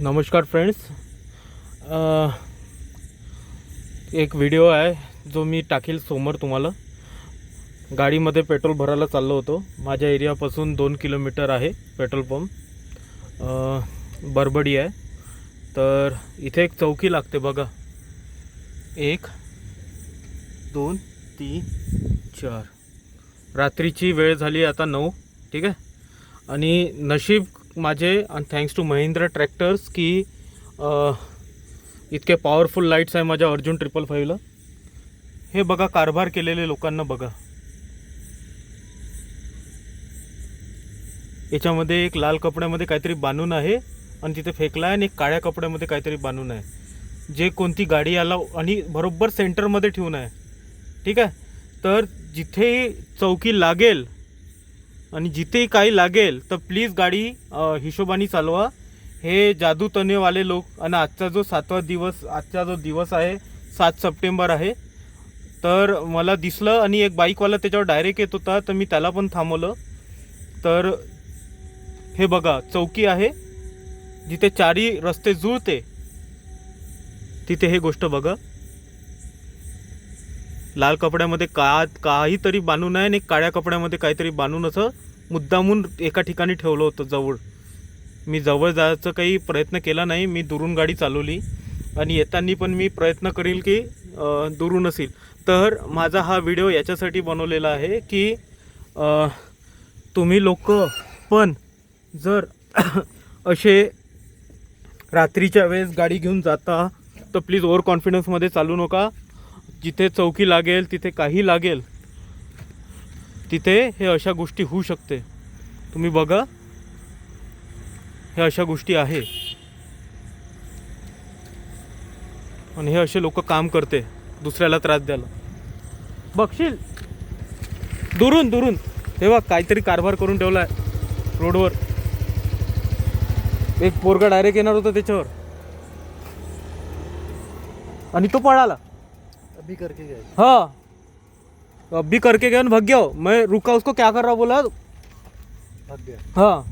नमस्कार फ्रेंड्स. एक व्हिडिओ आहे जो मी टाकील समोर तुम्हाला. गाडीमध्ये पेट्रोल भरायला चाललो होतो. माझ्या एरियापासून दोन किलोमीटर आहे पेट्रोल पंप. बरबडी आहे. तर इथे एक चौकी लागते बघा. एक दोन तीन चार. रात्रीची वेळ झाली आता नऊ. ठीक आहे? आणि नशीब माझे आणि थँक्स टू महिंद्रा ट्रॅक्टर्स की इतके पॉवरफुल लाईट्स आहे माझ्या अर्जुन ट्रिपल फाईव्हला हे बघा कारभार केलेले लोकांना बघा. याच्यामध्ये एक लाल कपड्यामध्ये काहीतरी बांधून आहे आणि तिथे फेकला आहे आणि एक काळ्या कपड्यामध्ये काहीतरी बांधून आहे. जे कोणती गाडी आला आणि बरोबर सेंटरमध्ये ठेवून आहे. ठीक आहे? तर जिथे चौकी लागेल आणि जिथेही काही लागेल तर प्लीज गाडी हिशोबाने चालवा. हे जादू तनेवाले लोक आणि आजचा जो सातवा दिवस आजचा जो दिवस आहे सात सप्टेंबर आहे. तर मला दिसलं आणि एक बाईकवाला त्याच्यावर डायरेक्ट येत होता तर मी त्याला पण थांबवलं. तर हे बघा चौकी आहे. जिथे चारी रस्ते जुळते तिथे हे गोष्ट बघा. लाल कपड्यामध्ये का काहीतरी बांधून आहे आणि काळ्या कपड्यामध्ये काहीतरी बांधून असं मुद्दामून एका ठिकाणी ठेवलं होतं जवळ. मी जवळ जायचं काही प्रयत्न केला नाही मी दुरून गाडी चालवली आणि येताना पण मी प्रयत्न करील की दुरून असेल. तर माझा हा व्हिडिओ याच्यासाठी बनवलेला आहे की तुम्ही लोक पण जर असे रात्रीच्या वेळेस गाडी घेऊन जाता तर प्लीज ओव्हर कॉन्फिडन्समध्ये चालू नका. जिथे चौकी लागेल तिथे काही लागेल तिथे हे अशा गोष्टी होऊ शकते. तुम्ही बघा. हे अशा गोष्टी आहे. आणि हे असे लोक काम करते दुसऱ्याला त्रास द्यायला. बघशील? दुरून दुरून. तेव्हा काहीतरी कारभार करून ठेवला आहे रोडवर. एक पोरगा डायरेक्ट येणार होता त्याच्यावर. आणि तो पळाला. अभी करके गए। हाँ। अब भी करके गया ना भाग गया हो। मैं रुका उसको क्या कर रहा बोला? भाग गया हाँ।